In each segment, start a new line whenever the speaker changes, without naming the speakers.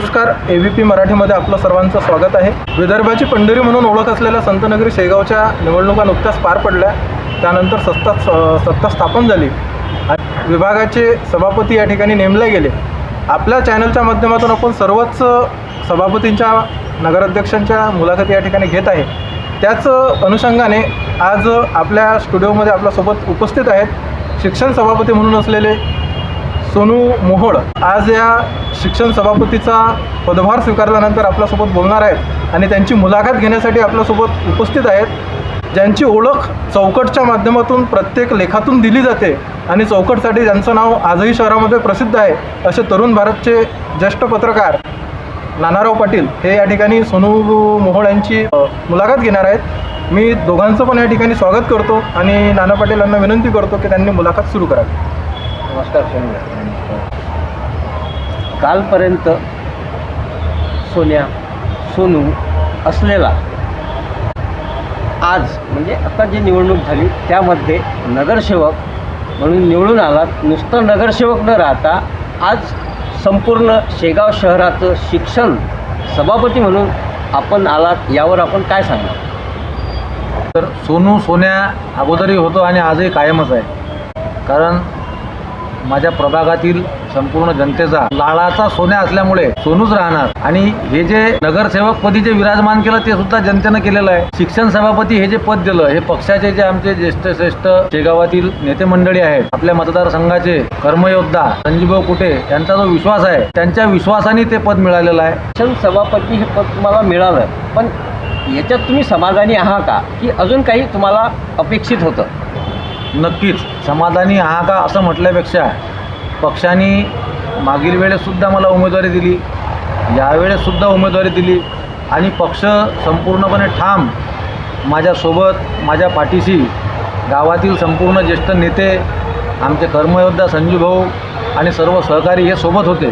नमस्कार A V P मराठीमध्ये आपलं सर्वांचं स्वागत आहे. विदर्भाची पंढरी म्हणून ओळख असलेल्या संतनगरी शेगावच्या निवडणुका नुकत्याच पार पडल्या. त्यानंतर सत्ता सत्ता स्थापन झाली. आणि विभागाचे सभापती या ठिकाणी नेमले गेले. आपल्या चॅनलच्या माध्यमातून आपण सर्वच सभापतींच्या नगराध्यक्षांच्या मुलाखती या ठिकाणी घेत आहे. त्याच अनुषंगाने आज आपल्या स्टुडिओमध्ये आपल्यासोबत उपस्थित आहेत शिक्षण सभापती म्हणून असलेले सोनू मोहोळ आज या शिक्षण सभापतीचा पदभार स्वीकारल्यानंतर आपल्यासोबत बोलणार आहेत आणि त्यांची मुलाखत घेण्यासाठी आपल्यासोबत उपस्थित आहेत. ज्यांची ओळख चौकटच्या माध्यमातून प्रत्येक लेखातून दिली जाते आणि चौकटसाठी ज्यांचं नाव आजही शहरामध्ये प्रसिद्ध आहे असे तरुण भारतचे ज्येष्ठ पत्रकार नानाराव पाटील हे या ठिकाणी सोनू मोहोळ यांची मुलाखत घेणार आहेत. मी दोघांचं पण या ठिकाणी स्वागत करतो आणि नाना पाटील यांना विनंती करतो की त्यांनी मुलाखत सुरू करावी.
नमस्कार सोनिया कालपर्यंत सोन्या सोनू असलेला आज म्हणजे आता जी निवडणूक झाली त्यामध्ये नगरसेवक म्हणून निवडून आलात नुसतं नगरसेवक न राहता आज संपूर्ण शेगाव शहराचं शिक्षण सभापती म्हणून आपण आलात यावर आपण काय सांगणार?
तर सोनू सोन्या अगोदरही होतो आणि आजही कायमच आहे. कारण माझ्या प्रभागातील संपूर्ण जनतेचा लाळाचा सोन्या असल्यामुळे सोनूच राहणार. आणि हे जे नगरसेवक पदी जे विराजमान केलं ते सुद्धा जनतेनं केलेलं आहे. शिक्षण सभापती हे जे पद दिलं हे पक्षाचे जे आमचे ज्येष्ठ श्रेष्ठ शेगावातील नेते मंडळी आहेत आपल्या मतदारसंघाचे कर्मयोद्धा संजीवभाऊ कुटे यांचा जो विश्वास आहे त्यांच्या विश्वासाने ते पद मिळालेलं आहे.
शिक्षण सभापती हे पद तुम्हाला मिळालं पण याच्यात तुम्ही समाधानी आहात का? की अजून काही तुम्हाला अपेक्षित होतं?
नक्कीच. समाधानी हा का असं म्हटल्यापेक्षा पक्षाने मागील वेळेससुद्धा मला उमेदवारी दिली यावेळेससुद्धा उमेदवारी दिली आणि पक्ष संपूर्णपणे ठाम माझ्यासोबत माझ्या पाठीशी गावातील संपूर्ण ज्येष्ठ नेते आमचे कर्मयोद्धा संजू भाऊ आणि सर्व सहकारी हे सोबत होते.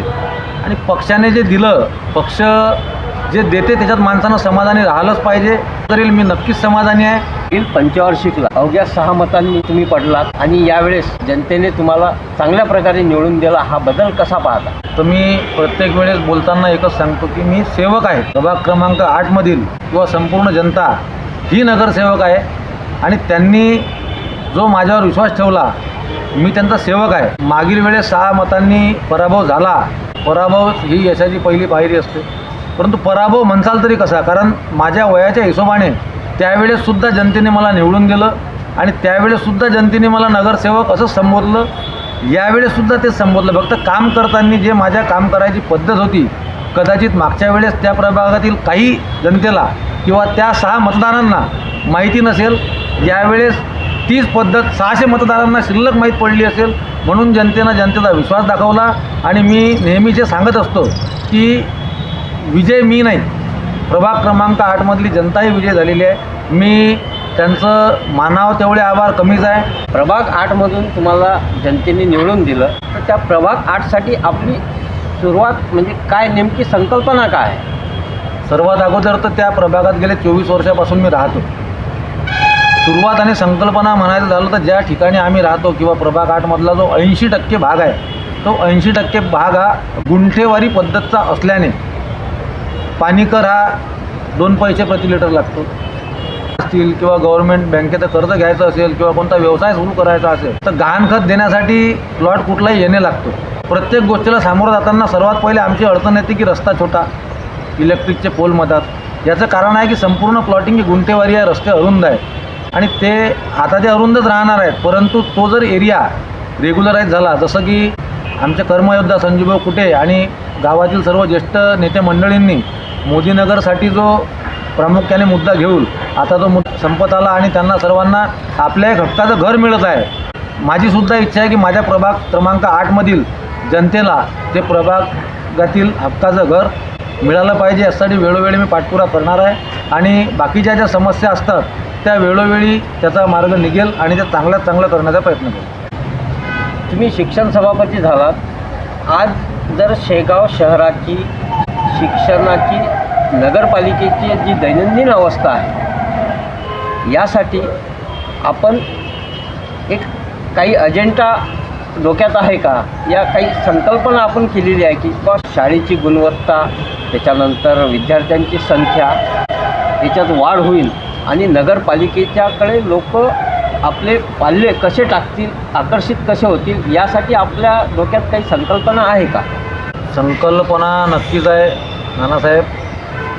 आणि पक्षाने जे दिलं पक्ष जे देते त्याच्यात माणसानं समाधानी राहिलंच पाहिजे. तरी मी नक्कीच समाधानी आहे.
पंचावर पंचवार्षिकला अवघ्या सहा मतांनी तुम्ही पडलात आणि यावेळेस जनतेने तुम्हाला चांगल्या प्रकारे निवडून दिला. हा बदल कसा पाहता?
तर मी प्रत्येक वेळेस बोलताना एकच सांगतो की मी सेवक आहे. प्रभाग क्रमांक आठमधील किंवा संपूर्ण जनता ही नगरसेवक आहे. आणि त्यांनी जो माझ्यावर विश्वास ठेवला मी त्यांचा सेवक आहे. मागील वेळेस सहा मतांनी पराभव झाला. पराभव ही यशाची पहिली पायरी असते. परंतु पराभव म्हणसाल तरी कसा? कारण माझ्या वयाच्या हिशोबाने त्यावेळेससुद्धा जनतेने मला निवडून दिलं आणि त्यावेळेससुद्धा जनतेने मला नगरसेवक असं संबोधलं. यावेळेससुद्धा ते संबोधलं. फक्त काम करताना जे माझ्या काम करायची पद्धत होती कदाचित मागच्या वेळेस त्या प्रभागातील काही जनतेला किंवा त्या सहा मतदारांना माहिती नसेल यावेळेस तीच पद्धत सहाशे मतदारांना शिल्लक माहीत पडली असेल म्हणून जनतेनं जनतेचा विश्वास दाखवला. आणि मी नेहमीचे सांगत असतो की विजय मी नाही. प्रभाग क्रमांक आठमधली जनताही विजय झालेली आहे. मी त्यांचं मानावं तेवढे आभार कमीच आहे.
प्रभाग आठमधून तुम्हाला जनतेने निवडून दिलं. तर त्या प्रभाग आठसाठी आपली सुरुवात म्हणजे काय नेमकी संकल्पना काय?
सर्वात अगोदर तर त्या प्रभागात गेले चोवीस वर्षापासून मी राहतो. सुरुवात आणि संकल्पना म्हणायचं झालं तर ज्या ठिकाणी आम्ही राहतो किंवा प्रभाग आठमधला जो ऐंशी टक्के भाग आहे तो ऐंशी टक्के भाग हा गुंठेवारी पद्धतचा असल्याने पाणी कर हा. दोन पैसे प्रति लिटर लागतो. असतील किंवा गव्हर्नमेंट बँकेचं कर्ज घ्यायचं असेल किंवा कोणता व्यवसाय सुरू करायचा असेल तर गहाणखत देण्यासाठी प्लॉट कुठलाही येणे लागतो. प्रत्येक गोष्टीला सामोरं जाताना सर्वात पहिले आमची अडचण येते की रस्ता छोटा इलेक्ट्रिकचे पोल मधात. याचं कारण आहे की संपूर्ण प्लॉटिंग ही गुंठेवारी आहे रस्ते अरुंद आहे आणि ते आता ते अरुंदच राहणार आहेत. परंतु तो जर एरिया रेग्युलराईज झाला जसं की आमचे कर्मयोद्धा संजीवभाऊ कुटे आणि गावातील सर्व ज्येष्ठ नेते मंडळींनी मोदीनगरसाठी जो प्रामुख्याने मुद्दा घेऊन आता तो मुद्दा संपत आला आणि त्यांना सर्वांना आपल्या एक हक्काचं घर मिळत आहे. माझीसुद्धा इच्छा आहे की माझ्या प्रभाग क्रमांक आठमधील जनतेला ते प्रभागातील हक्काचं घर मिळालं पाहिजे यासाठी वेळोवेळी मी पाठपुरा करणार आहे. आणि बाकीच्या ज्या समस्या असतात त्या वेळोवेळी त्याचा मार्ग निघेल आणि ते चांगल्यात चांगलं करण्याचा प्रयत्न करू
तुम्ही शिक्षण सभापती झालात. आज जर शेगाव शहराची शिक्षणाची नगरपालिकेची जी दैनंदिन अवस्था आहे यासाठी आपण एक काही अजेंडा डोक्यात आहे का? या काही संकल्पना आपण केलेली आहे की किंवा शाळेची गुणवत्ता त्याच्यानंतर विद्यार्थ्यांची संख्या याच्यात वाढ होईल आणि नगरपालिकेच्याकडे लोक आपले पाल्य कसे टाकतील आकर्षित कसे होतील यासाठी आपल्या डोक्यात काही संकल्पना आहे का?
संकल्पना नक्कीच आहे नानासाहेब.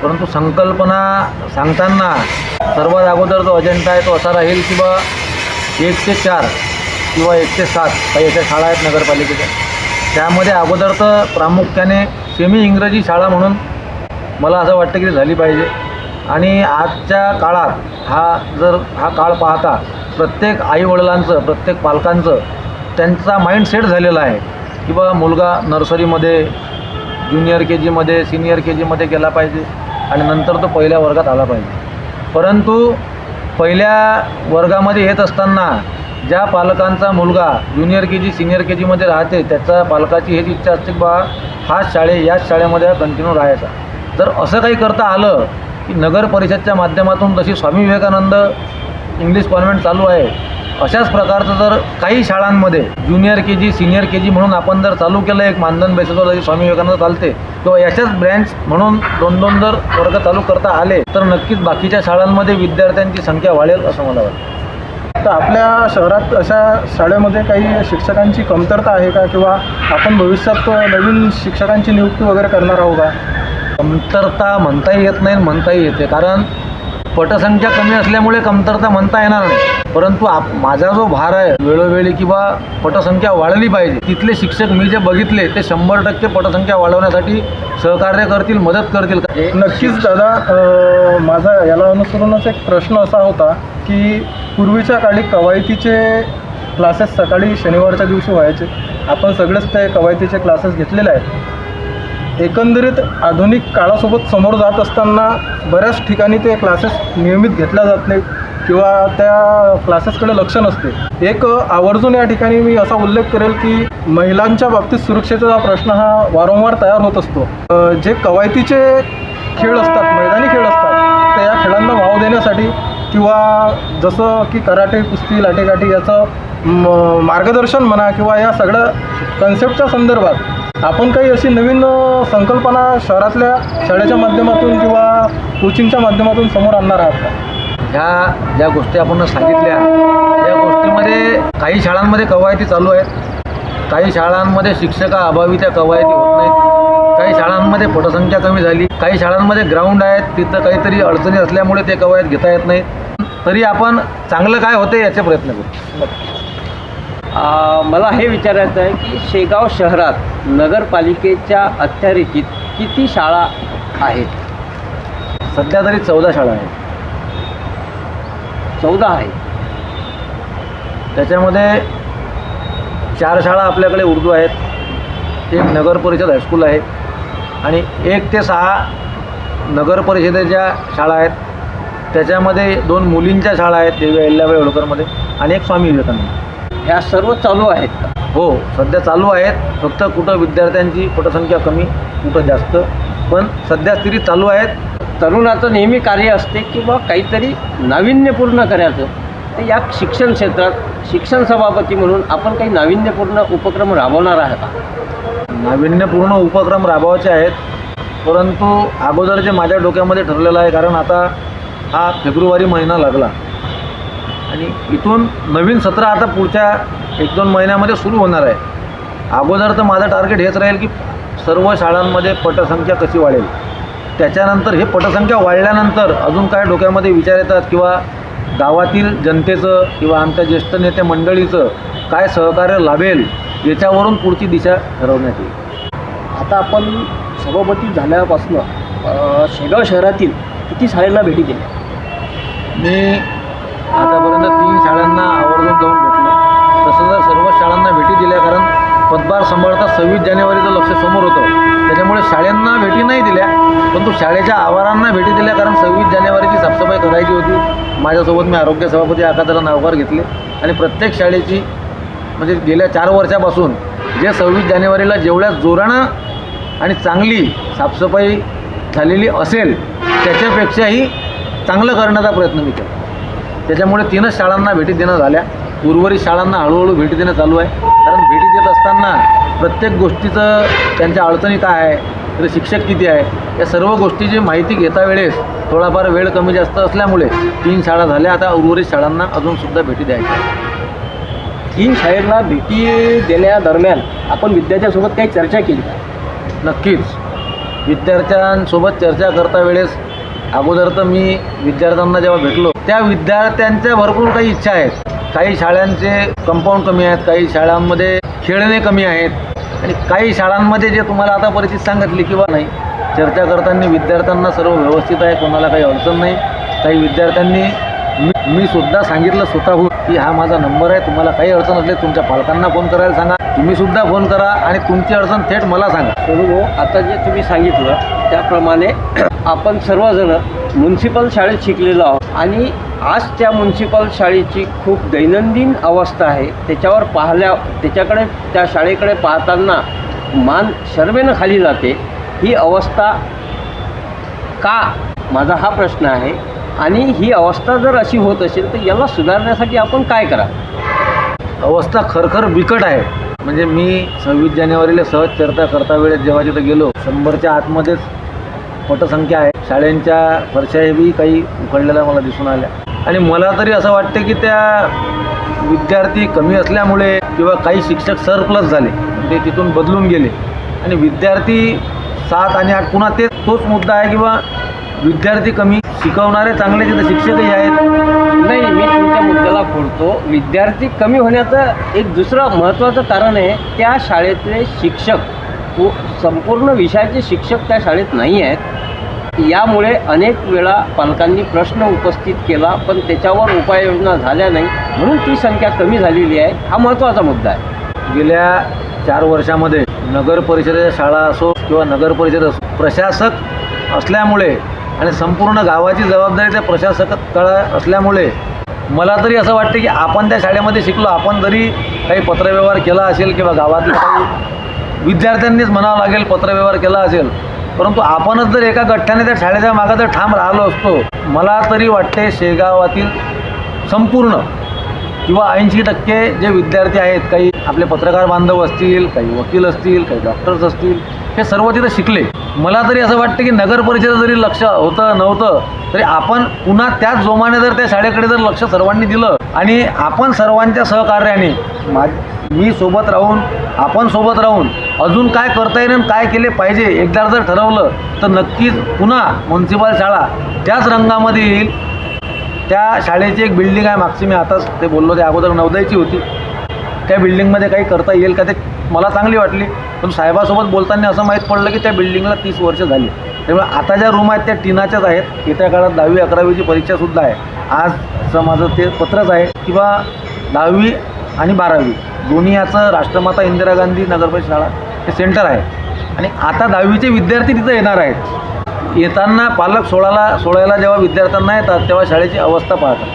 परंतु संकल्पना सांगताना सर्वात अगोदर जो अजेंडा आहे तो असा राहील की बा एक ते चार किंवा एक ते सात काही अशा शाळा आहेत नगरपालिकेच्या. त्यामध्ये अगोदर तर प्रामुख्याने सेमी इंग्रजी शाळा म्हणून मला असं वाटतं की झाली पाहिजे. आणि आजच्या काळात हा जर हा काळ पाहता प्रत्येक आईवडिलांचं प्रत्येक पालकांचं त्यांचा माइंडसेट झालेला आहे. की बा मुलगा नर्सरीमध्ये ज्युनियर के जीमध्ये सिनियर के जीमध्ये गेला पाहिजे आणि नंतर तो पहिल्या वर्गात आला पाहिजे. परंतु पहिल्या वर्गामध्ये येत असताना ज्या पालकांचा मुलगा junior K G senior K जीमध्ये राहते त्याचा पालकाची हेच इच्छा असते की बा हाच शाळे याच शाळेमध्ये कंटिन्यू राहायचा. जर असं काही करता आलं की नगर परिषदच्या माध्यमातून जशी स्वामी विवेकानंद इंग्लिश कॉन्व्हेंट चालू आहे अशाच प्रकारचं जर काही शाळांमध्ये junior K G senior K जी म्हणून आपण जर चालू केलं एक मानधन बेसिसवर जशी स्वामी विवेकानंद चालते किंवा याच्याच ब्रँच म्हणून दोन दोन जर वर्ग चालू करता आले तर नक्कीच बाकीच्या शाळांमध्ये विद्यार्थ्यांची संख्या वाढेल असं मला वाटतं.
तर आपल्या शहरात अशा शाळेमध्ये काही शिक्षकांची कमतरता आहे का? किंवा आपण भविष्यात नवीन शिक्षकांची नियुक्ती वगैरे करणार आहोत का?
कमतरता म्हणताही येत नाही आणि म्हणताही येते. कारण पटसंख्या कमी असल्यामुळे कमतरता म्हणता येणार नाही. परंतु आप माझा जो भार आहे वेळोवेळी किंवा पटसंख्या वाढली पाहिजे. तिथले शिक्षक मी जे बघितले ते शंभर टक्के पटसंख्या वाढवण्यासाठी सहकार्य करतील मदत करतील.
नक्कीच दादा माझा याला अनुसरूनच एक प्रश्न असा होता की पूर्वीच्या काळी कवायतीचे क्लासेस सकाळी शनिवारच्या दिवशी व्हायचे. आपण सगळेच ते कवायतीचे क्लासेस घेतलेले आहेत. एकंदरीत आधुनिक काळासोबत समोर जात असताना बऱ्याच ठिकाणी ते क्लासेस नियमित घेतल्या जात नाही किंवा त्या क्लासेसकडे लक्ष नसते. एक आवर्जून या ठिकाणी मी असा उल्लेख करेल की महिलांच्या बाबतीत सुरक्षेचा प्रश्न हा वारंवार तयार होत असतो. जे कवायतीचे खेळ असतात मैदानी खेळ असतात त्या या खेळांना वाव देण्यासाठी किंवा जसं की कराटे कुस्ती लाटेकाठी याचं म- मार्गदर्शन म्हणा किंवा या सगळ्या कन्सेप्टच्या संदर्भात आपण काही अशी नवीन संकल्पना शहरातल्या शाळेच्या माध्यमातून किंवा कोचिंगच्या माध्यमातून समोर आणणार आहात का?
ह्या ज्या गोष्टी आपण सांगितल्या या गोष्टीमध्ये काही शाळांमध्ये कवायती चालू आहेत. काही शाळांमध्ये शिक्षकाअभावी त्या कवायती होत नाहीत. काही शाळांमध्ये पटसंख्या कमी झाली काही शाळांमध्ये ग्राउंड आहेत तिथं काहीतरी अडचणी असल्यामुळे ते कवायत घेता येत नाहीत. तरी आपण चांगलं काय होते याचे प्रयत्न करू.
मला हे विचारायचं आहे की शेगाव शहरात नगरपालिकेच्या अखत्यारीतीत किती शाळा आहेत?
सध्या तरी चौदा शाळा आहेत.
चौदा आहे.
त्याच्यामध्ये चार शाळा आपल्याकडे उर्दू आहेत एक नगर परिषद हायस्कूल आहे आणि एक ते सहा नगर परिषदेच्या शाळा आहेत. त्याच्यामध्ये दोन मुलींच्या शाळा आहेत देवी अहिल्याबाई होळकरमध्ये आणि एक स्वामी विवेकानंद.
ह्या सर्व चालू आहेत का?
हो सध्या चालू आहेत. फक्त कुठं विद्यार्थ्यांची पटसंख्या कमी कुठं जास्त. पण सध्या तरी चालू आहेत.
तरुणाचं नेहमी कार्य असते किंवा काहीतरी नाविन्यपूर्ण करायचं. तर या शिक्षण क्षेत्रात शिक्षण सभापती म्हणून आपण काही नाविन्यपूर्ण उपक्रम राबवणार आहात का?
नाविन्यपूर्ण उपक्रम राबवायचे आहेत. परंतु अगोदर जे माझ्या डोक्यामध्ये ठरलेलं आहे कारण आता हा फेब्रुवारी महिना लागला. आणि इथून नवीन सत्र आता पुढच्या एक दोन महिन्यामध्ये सुरू होणार आहे. अगोदर तर माझं टार्गेट हेच राहील की सर्व शाळांमध्ये पटसंख्या कशी वाढेल. त्याच्यानंतर हे पटसंख्या वाढल्यानंतर अजून काय डोक्यामध्ये विचार येतात किंवा गावातील जनतेचं किंवा आमच्या ज्येष्ठ नेते मंडळीचं काय सहकार्य लाभेल याच्यावरून पुढची दिशा ठरवण्यात येईल.
आता आपण सभापती झाल्यापासून शेगाव शहरातील किती शाळेला भेटी दिल्या
मी आतापर्यंत तीन शाळांना आवर्जून जाऊन भेटलो. तसं तर सर्व शाळांना भेटी दिल्या कारण पदभार सांभाळता सव्वीस जानेवारीचं लक्ष समोर होतं. त्याच्यामुळे शाळांना भेटी नाही दिल्या परंतु शाळेच्या आवारांना भेटी दिल्या कारण सव्वीस जानेवारीची साफसफाई करायची होती. माझ्यासोबत मी आरोग्य सभापती आकादाला नावकार घेतले आणि प्रत्येक शाळेची म्हणजे गेल्या चार वर्षापासून जे सव्वीस जानेवारीला जेवढ्या जोरानं आणि चांगली साफसफाई झालेली असेल त्याच्यापेक्षाही चांगलं करण्याचा प्रयत्न मी केला त्याच्यामुळे तीनच शाळांना भेटी देणं झाल्या. उर्वरित शाळांना हळूहळू भेटी देणं चालू आहे. कारण भेटी देत असताना प्रत्येक गोष्टीचं त्यांच्या अडचणी काय आहे तर शिक्षक किती आहे या सर्व गोष्टीची माहिती घेता वेळेस थोडाफार वेळ कमी जास्त असल्यामुळे तीन शाळा झाल्या. आता उर्वरित शाळांना अजूनसुद्धा भेटी द्यायच्या
तीन शाळेला भेटी देण्यादरम्यान आपण विद्यार्थ्यांसोबत काही चर्चा केली.
नक्कीच. विद्यार्थ्यांसोबत चर्चा करता वेळेस अगोदर तर मी विद्यार्थ्यांना जेव्हा भेटलो त्या विद्यार्थ्यांच्या भरपूर काही इच्छा आहेत. काही शाळांचे कंपाऊंड कमी आहेत काही शाळांमध्ये खेळणे कमी आहेत. आणि काही शाळांमध्ये जे तुम्हाला आता परिस्थिती सांगितली किंवा नाही चर्चा करताना विद्यार्थ्यांना सर्व व्यवस्थित आहे कोणाला काही अडचण नाही. काही विद्यार्थ्यांनी मी मी सुद्धा सांगितलं स्वतःहून की हा माझा नंबर आहे तुम्हाला काही अडचण असली तुमच्या पालकांना फोन करायला सांगा. तुम्ही सुद्धा फोन करा आणि तुमची अडचण थेट मला सांगा.
सोनू भाऊ आता जे तुम्ही सांगितलं त्याप्रमाणे आपण सर्वजण म्युन्सिपल शाळेत शिकलेलो आहोत. आणि आज त्या म्युन्सिपल शाळेची खूप दैनंदिन अवस्था आहे. त्याच्यावर पाहिल्या त्याच्याकडे त्या शाळेकडे पाहताना मान शर्मेनं खाली जाते. ही अवस्था का? माझा हा प्रश्न आहे. आणि ही अवस्था जर अशी होत असेल तर याला सुधारण्यासाठी आपण काय करा
अवस्था खरखर बिकट आहे. म्हणजे मी सव्वीस जानेवारीला सहज चर्चा करता वेळेस जेव्हा तिथं गेलो शंभरच्या आतमध्येच पटसंख्या आहे. शाळेंच्या फरशाही काही उखडलेल्या मला दिसून आल्या. आणि मला तरी असं वाटतं की त्या विद्यार्थी कमी असल्यामुळे किंवा काही शिक्षक सरप्लस झाले ते तिथून बदलून गेले. आणि विद्यार्थी सात आणि आठ पुन्हा तेच तोच मुद्दा आहे किंवा विद्यार्थी कमी शिकवणारे चांगले तिथं शिक्षकही आहेत.
नाही मी तुमच्या मुद्द्याला फोडतो विद्यार्थी कमी होण्याचं एक दुसरं महत्त्वाचं कारण आहे त्या शाळेतले शिक्षक पू- संपूर्ण विषयाचे शिक्षक त्या शाळेत नाही आहेत. यामुळे अनेक वेळा पालकांनी प्रश्न उपस्थित केला पण त्याच्यावर उपाययोजना झाल्या नाही. म्हणून ती संख्या कमी झालेली आहे. हा महत्त्वाचा मुद्दा आहे.
गेल्या चार वर्षामध्ये नगर परिषदेच्या शाळा असो किंवा नगर परिषद असो प्रशासक असल्यामुळे आणि संपूर्ण गावाची जबाबदारी त्या प्रशासकाकडे असल्यामुळे मला तरी असं वाटतं की आपण त्या शाळेमध्ये शिकलो आपण जरी काही पत्रव्यवहार केला असेल किंवा गावातल्या काही विद्यार्थ्यांनीच म्हणावं लागेल पत्रव्यवहार केला असेल परंतु आपणच जर एका गठ्ठ्याने त्या शाळेच्या मागं जर ठाम राहिलो असतो मला तरी वाटते शेगावातील संपूर्ण किंवा ऐंशी टक्के जे विद्यार्थी आहेत काही आपले पत्रकार बांधव असतील काही वकील असतील काही डॉक्टर्स असतील हे सर्व तिथं शिकले. मला तरी असं वाटतं की नगर परिषद जरी लक्ष होतं नव्हतं तरी आपण पुन्हा त्याच जोमाने जर त्या शाळेकडे जर लक्ष सर्वांनी दिलं आणि आपण सर्वांच्या सहकार्याने मा मी सोबत राहून आपण सोबत राहून अजून काय करता येईल आणि काय केले पाहिजे एकदा जर ठरवलं तर नक्कीच पुन्हा म्युन्सिपल शाळा त्याच रंगामध्ये येईल. त्या शाळेची एक बिल्डिंग आहे मागची मी आताच ते बोललो ते अगोदर नवदाईची होती. त्या बिल्डिंगमध्ये काही करता येईल का ते मला चांगली वाटली पण साहेबासोबत बोलताना असं माहीत पडलं की त्या बिल्डिंगला तीस वर्ष झाली. त्यामुळे आता ज्या रूम आहेत त्या टिनाच्याच आहेत. येत्या काळात दहावी अकरावीची परीक्षासुद्धा आहे. आजचं माझं ते पत्रच आहे किंवा दहावी आणि बारावी दोन्ही याचं राष्ट्रमाता इंदिरा गांधी नगरपरिषद शाळा हे सेंटर आहे. आणि आता दहावीचे विद्यार्थी तिथं येणार आहेत. येताना पालक सोळाला सोळायला जेव्हा विद्यार्थ्यांना येतात तेव्हा शाळेची अवस्था पाहतात.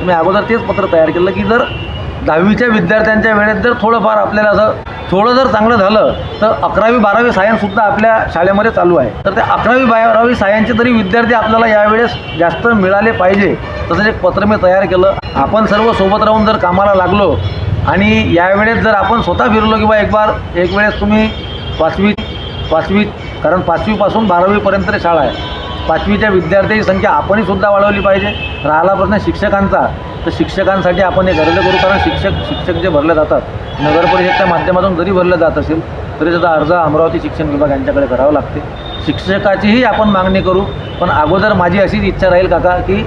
तुम्ही अगोदर तेच पत्र तयार केलं की जर दहावीच्या विद्यार्थ्यांच्या वेळेत जर थोडंफार आपल्याला असं थोडं जर चांगलं झालं तर अकरावी बारावी सायन्ससुद्धा आपल्या शाळेमध्ये चालू आहे. तर त्या अकरावी बारावी सायन्सचे तरी विद्यार्थी आपल्याला यावेळेस जास्त मिळाले पाहिजे तसंच एक पत्र मी तयार केलं. आपण सर्व सोबत राहून जर कामाला लागलो आणि यावेळेस जर आपण स्वतः फिरलो किंवा एक बार एक वेळेस तुम्ही पाचवी पाचवी कारण पाचवीपासून बारावीपर्यंत शाळा आहे. पाचवीच्या विद्यार्थ्यांची संख्या आपणही सुद्धा वाढवली पाहिजे. राहिला प्रश्न शिक्षकांचा. तर शिक्षकांसाठी आपण हे गरज करू कारण शिक्षक शिक्षक जे भरले जातात नगर परिषदच्या माध्यमातून जरी भरलं जात असेल तरी त्याचा अर्ज अमरावती शिक्षण विभाग यांच्याकडे करावा लागते. शिक्षकाचीही आपण मागणी करू पण अगोदर माझी अशीच इच्छा राहील काका की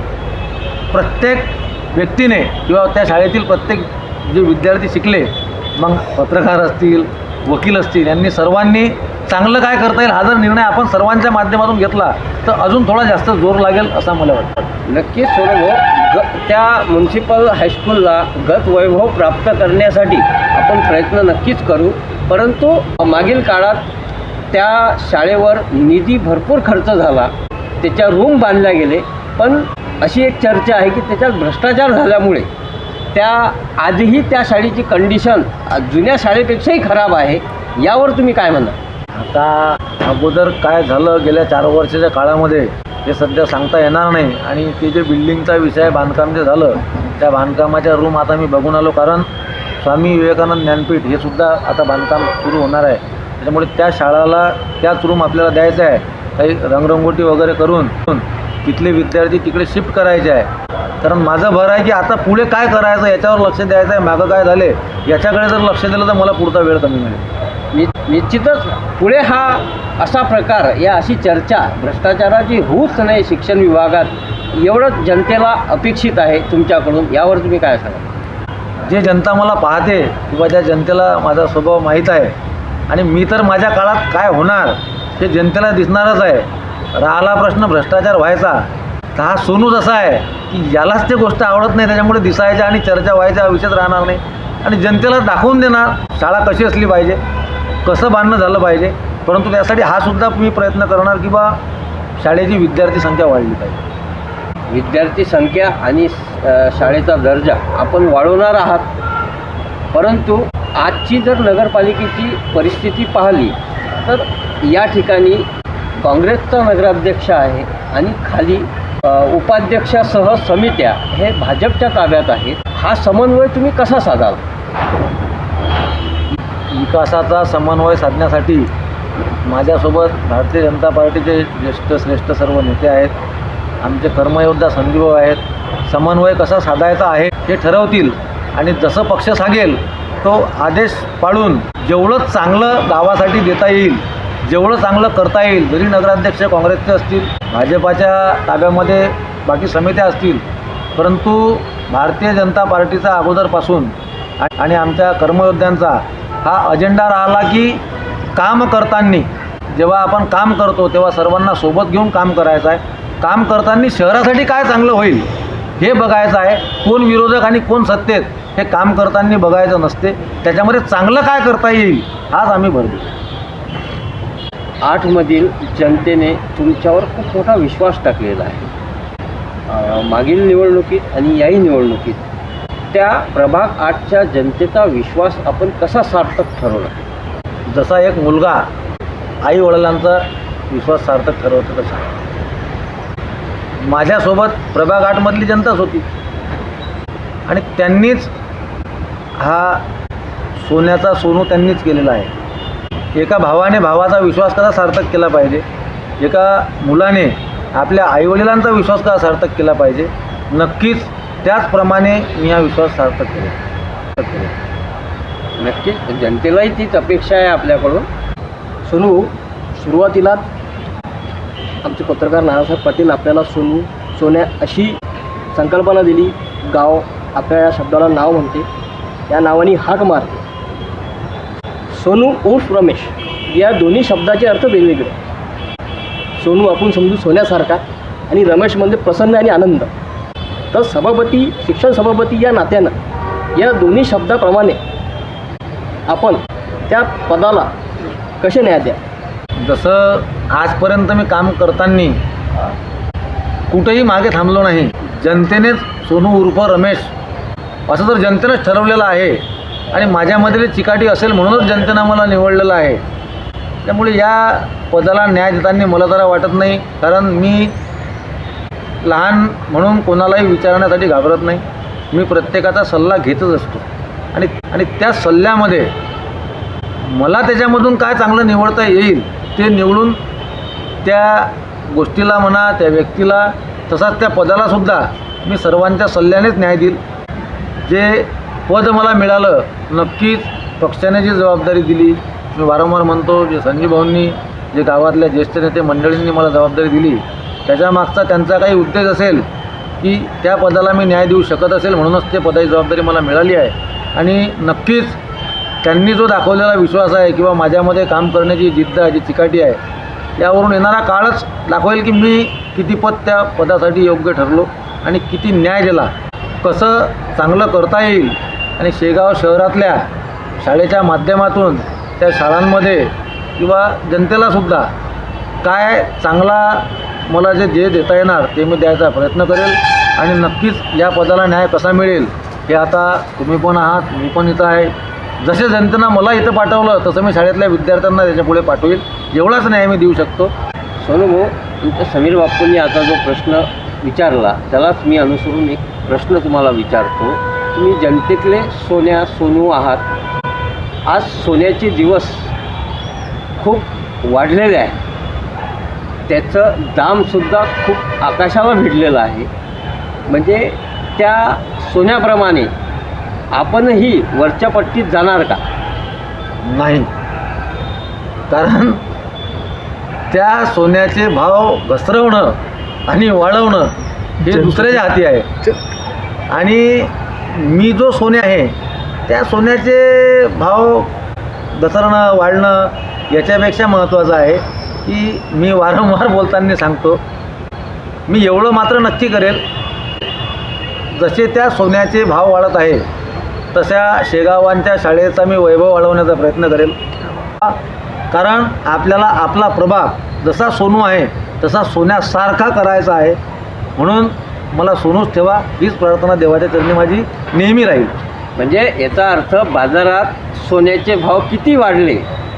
प्रत्येक व्यक्तीने किंवा त्या शाळेतील प्रत्येक जे विद्यार्थी शिकले मग पत्रकार असतील वकील असतील यांनी सर्वांनी चांगलं काय करता येईल हा जर निर्णय आपण सर्वांच्या माध्यमातून घेतला तर अजून थोडा जास्त जोर लागेल असं मला वाटतं.
नक्कीच सोनभाऊ ग त्या म्युन्सिपल हायस्कूलला गत वैभव प्राप्त करण्यासाठी आपण प्रयत्न नक्कीच करू. परंतु मागील काळात त्या शाळेवर निधी भरपूर खर्च झाला. त्याच्या रूम बांधल्या गेले. पण अशी एक चर्चा आहे की त्याच्यात भ्रष्टाचार झाल्यामुळे त्या आजही त्या शाळेची कंडिशन जुन्या शाळेपेक्षाही खराब आहे यावर तुम्ही काय म्हणा
आता अगोदर काय झालं गेल्या चार वर्षाच्या काळामध्ये हे सध्या सांगता येणार नाही. आणि ते जे बिल्डिंगचा विषय बांधकाम जे झालं त्या बांधकामाच्या रूम आता मी बघून आलो कारण स्वामी विवेकानंद ज्ञानपीठ हे सुद्धा आता बांधकाम सुरू होणार आहे. त्याच्यामुळे त्या शाळाला त्याच रूम आपल्याला द्यायचं आहे. काही रंगरंगोटी वगैरे करून तिथले विद्यार्थी तिकडे शिफ्ट करायचे आहे. कारण माझं भर आहे की आता पुढे काय करायचं याच्यावर लक्ष द्यायचं आहे. मागं काय झाले याच्याकडे जर लक्ष दिलं तर मला पुढचा वेळ कमी मिळेल.
नि निश्चितच पुढे हा असा प्रकार या अशी चर्चा भ्रष्टाचाराची होऊच नाही शिक्षण विभागात एवढंच जनतेला अपेक्षित आहे तुमच्याकडून. यावर तुम्ही काय सांगा
जे जनता मला पाहते किंवा ज्या जनतेला माझा स्वभाव माहीत आहे आणि मी तर माझ्या काळात काय होणार हे जनतेला दिसणारच आहे. राहिला प्रश्न भ्रष्टाचार व्हायचा. तर हा सोनूच असा आहे की यालाच ते गोष्ट आवडत नाही त्याच्यामुळे दिसायच्या आणि चर्चा व्हायच्या हा विषयच राहणार नाही. आणि जनतेला दाखवून देणार शाळा कशी असली पाहिजे कसं बांधणं झालं पाहिजे परंतु त्यासाठी हा सुद्धा मी प्रयत्न करणार की बा शाळेची विद्यार्थी संख्या वाढली पाहिजे.
विद्यार्थी संख्या आणि शाळेचा दर्जा आपण वाढवणार आहात. परंतु आजची जर नगरपालिकेची परिस्थिती पाहिली तर या ठिकाणी काँग्रेसचा नगराध्यक्ष आहे आणि खाली उपाध्यक्षासह समित्या हे भाजपच्या ताब्यात आहेत. हा समन्वय तुम्ही कसा साधाल?
विकासाचा समन्वय साधण्यासाठी माझ्यासोबत भारतीय जनता पार्टीचे ज्येष्ठ श्रेष्ठ सर्व नेते आहेत. आमचे कर्मयोद्धा संदीभाऊ आहेत. समन्वय कसा साधायचा आहे हे ठरवतील आणि जसं पक्ष सांगेल तो आदेश पाळून जेवढं चांगलं गावासाठी देता येईल जेवढं चांगलं करता येईल जरी नगराध्यक्ष काँग्रेसचे असतील भाजपाच्या ताब्यामध्ये बाकी समित्या असतील परंतु भारतीय जनता पार्टीचा अगोदरपासून आणि आमच्या कर्मयोद्ध्यांचा हा अजेंडा राहिला की काम करताना जेव्हा आपण काम करतो तेव्हा सर्वांना सोबत घेऊन काम करायचं आहे. काम करताना शहरासाठी काय चांगलं होईल हे बघायचं आहे. कोण विरोधक आणि कोण सत्तेत हे काम करताना बघायचं नसते. त्याच्यामध्ये चांगलं काय करता येईल हाच आम्ही भर देऊ
आठमधील जनतेने तुमच्यावर खूप मोठा विश्वास टाकलेला आहे. मागील निवडणुकीत आणि याही निवडणुकीत त्या प्रभाग आठच्या जनतेचा विश्वास आपण कसा सार्थक ठरवला?
जसा एक मुलगा आई वडिलांचा विश्वास सार्थक ठरवतो तसा माझ्यासोबत प्रभाग आठमधली जनताच होती. आणि त्यांनीच हा सोन्याचा सोनू त्यांनीच केलेला आहे. एका भावाने भावाचा विश्वास कसा सार्थक केला पाहिजे? एका मुलाने आपल्या आईवडिलांचा विश्वास कसा सार्थक केला पाहिजे? नक्कीच त्याचप्रमाणे मी हा विश्वास सार्थक केला
नक्कीच. जनतेलाही तीच अपेक्षा आहे आपल्याकडून.
सोनू सुरुवातीलाच आमचे पत्रकार नानासाहेब पाटील आपल्याला सोनू सोन्या अशी संकल्पना दिली गाव आपल्या या शब्दाला नाव म्हणते. या नावाने हाक मारते. सोनू उर्फ रमेश. या दोन्ही शब्दाचे अर्थ वेगवेगळे. सोनू आपण समजू सोन्यासारखा आणि रमेश म्हणजे प्रसन्न आणि आनंद. तर सभापती शिक्षण सभापती या नात्यानं या दोन्ही शब्दाप्रमाणे आपण त्या पदाला कसे न्याय द्या
जसं आजपर्यंत मी काम करताना कुठेही मागे थांबलो नाही. जनतेनेच सोनू उर्फ रमेश असं तर जनतेनंच ठरवलेलं आहे आणि माझ्यामधली चिकाटी असेल म्हणूनच जनतेनं मला निवडलेलं आहे. त्यामुळे या पदाला न्याय देताना मला जरा वाटत नाही कारण मी लहान म्हणून कोणालाही विचारण्यासाठी घाबरत नाही. मी प्रत्येकाचा सल्ला घेतच असतो. आणि आणि त्या सल्ल्यामध्ये मला त्याच्यामधून काय चांगलं निवडता येईल ते निवडून त्या गोष्टीला म्हणा त्या व्यक्तीला तसाच त्या पदालासुद्धा मी सर्वांच्या सल्ल्यानेच न्याय देईल. जे पद मला मिळालं. नक्कीच पक्षाने जी जबाबदारी दिली मी वारंवार म्हणतो जे संजीवभाऊंनी जे गावातल्या ज्येष्ठ नेते मंडळींनी मला जबाबदारी दिली त्याच्यामागचा त्यांचा काही उद्देश असेल की त्या पदाला मी न्याय देऊ शकत असेल म्हणूनच ते पदाची जबाबदारी मला मिळाली आहे. आणि नक्कीच त्यांनी जो दाखवलेला विश्वास आहे किंवा माझ्यामध्ये काम करण्याची जिद्द आहे जी चिकाटी आहे यावरून येणारा काळच दाखवेल की मी किती पद त्या पदासाठी योग्य ठरलो आणि किती न्याय दिला. कसं चांगलं करता येईल? आणि शेगाव शहरातल्या शाळेच्या माध्यमातून त्या शाळांमध्ये किंवा जनतेलासुद्धा काय चांगला मला जे ध्येय देता येणार ते मी द्यायचा प्रयत्न करेल आणि नक्कीच या पदाला न्याय कसा मिळेल हे आता तुम्ही पण आहात मी पण इथं आहे. जसे जनतेनं मला इथं पाठवलं तसं मी शाळेतल्या विद्यार्थ्यांना त्याच्यापुढे पाठवेल. एवढाच न्याय मी देऊ शकतो.
सोनू भाऊ तुमच्या समीर बापूंनी आता जो प्रश्न विचारला त्यालाच मी अनुसरून एक प्रश्न तुम्हाला विचारतो. तुम्ही जनतेतले सोन्या सोनू आहात. आज सोन्याचे दिवस खूप वाढलेले आहे. त्याचं दामसुद्धा खूप आकाशाला भिडलेलं आहे. म्हणजे त्या सोन्याप्रमाणे आपणही वरच्या पट्टीत जाणार का?
नाही. कारण त्या सोन्याचे भाव घसरवणं आणि वाढवणं हे दुसऱ्याच्या हाती आहे. आणि मी जो सोने आहे त्या सोन्याचे भाव घसरणं वाढणं याच्यापेक्षा महत्त्वाचं आहे की मी वारंवार बोलताना सांगतो मी एवढं मात्र नक्की करेल जसे त्या सोन्याचे भाव वाढत आहे तशा शेगावांच्या शाळेचा मी वैभव वाढवण्याचा प्रयत्न करेल. कारण आपल्याला आपला प्रभाग जसा सोनू आहे तसा सोन्यासारखा करायचा आहे. म्हणून मला सोनूच ठेवा हीच प्रार्थना देवाच्या चरणी माझी नेहमी राहील.
म्हणजे याचा अर्थ बाजारात सोन्याचे भाव किती वाढले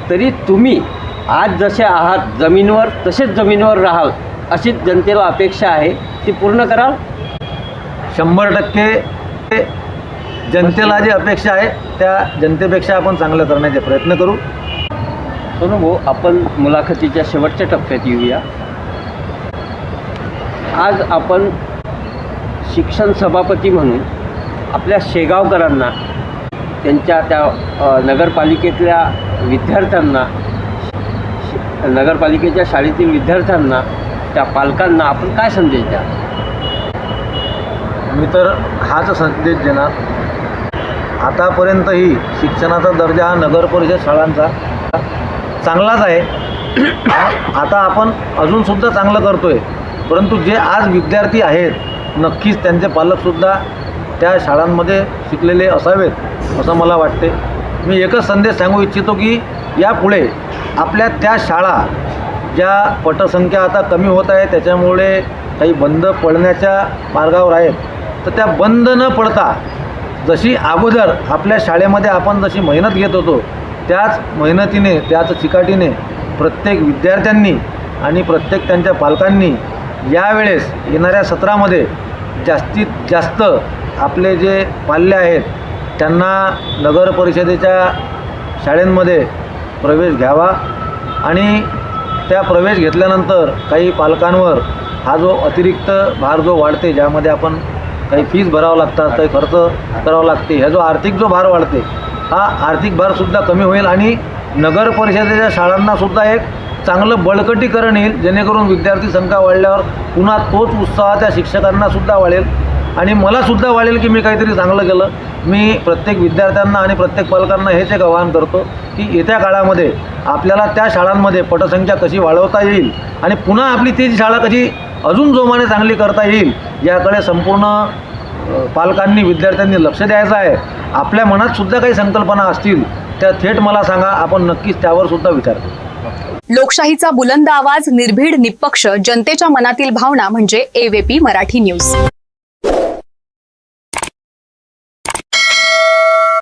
तरी तुम्ही आज जसे आहात जमीनवर तसेच जमीनवर राहाल अशीच जनतेला अपेक्षा आहे ती पूर्ण कराल?
शंभर टक्के जनतेला जी अपेक्षा आहे त्या जनतेपेक्षा आपण चांगलं करण्याचे प्रयत्न करू.
सोनू भाऊ आपण मुलाखतीच्या शेवटच्या टप्प्यात येऊया. आज आपण शिक्षण सभापती म्हणून आपल्या शेगावकरांना त्यांच्या त्या नगरपालिकेतल्या विद्यार्थ्यांना नगरपालिकेच्या शाळेतील विद्यार्थ्यांना त्या पालकांना आपण काय संदेश द्या
मी तर हाच संदेश देणार. आतापर्यंतही शिक्षणाचा दर्जा हा नगर परिषद शाळांचा चांगलाच आहे. आता आपण अजूनसुद्धा चांगलं करतो आहे परंतु जे आज विद्यार्थी आहेत नक्कीच त्यांचे पालकसुद्धा त्या शाळांमध्ये शिकलेले असावेत असं मला वाटते. मी एकच संदेश सांगू इच्छितो की यापुढे आपल्या त्या शाळा ज्या पटसंख्या आता कमी होत आहे त्याच्यामुळे काही बंद पडण्याच्या मार्गावर आहेत. तर त्या बंद न पडता जशी अगोदर आपल्या शाळेमध्ये आपण जशी मेहनत घेत होतो त्याच मेहनतीने त्याच चिकाटीने प्रत्येक विद्यार्थ्यांनी आणि प्रत्येक त्यांच्या पालकांनी यावेळेस येणाऱ्या सत्रामध्ये जास्तीत जास्त आपले जे पाल्य आहेत त्यांना नगर परिषदेच्या शाळेंमध्ये प्रवेश घ्यावा आणि त्या प्रवेश घेतल्यानंतर काही पालकांवर हा जो अतिरिक्त भार जो वाढते ज्यामध्ये आपण काही फीज भरावं लागतात काही खर्च करावा लागते ह्या जो आर्थिक जो भार वाढते हा आर्थिक भारसुद्धा कमी होईल आणि नगर परिषदेच्या शाळांनासुद्धा एक चांगलं बळकटीकरण येईल जेणेकरून विद्यार्थी संख्या वाढल्यावर पुन्हा तोच उत्साह त्या शिक्षकांनासुद्धा वाढेल. आणि मलासुद्धा वाढेल की मी काहीतरी चांगलं केलं. मी प्रत्येक विद्यार्थ्यांना आणि प्रत्येक पालकांना हेच एक आवाहन करतो की येत्या काळामध्ये आपल्याला त्या शाळांमध्ये पटसंख्या कशी वाढवता येईल आणि पुन्हा आपली तीच शाळा कशी अजून जोमाने चांगली करता येईल याकडे संपूर्ण पालकांनी विद्यार्थ्यांनी लक्ष द्यायचं आहे. आपल्या मनात सुद्धा काही संकल्पना असतील त्या थेट मला सांगा. आपण नक्कीच त्यावर सुद्धा विचार करू.
लोकशाहीचा बुलंद आवाज निर्भीड निपक्ष जनतेच्या मनातील भावना म्हणजे एवेपी मराठी न्यूज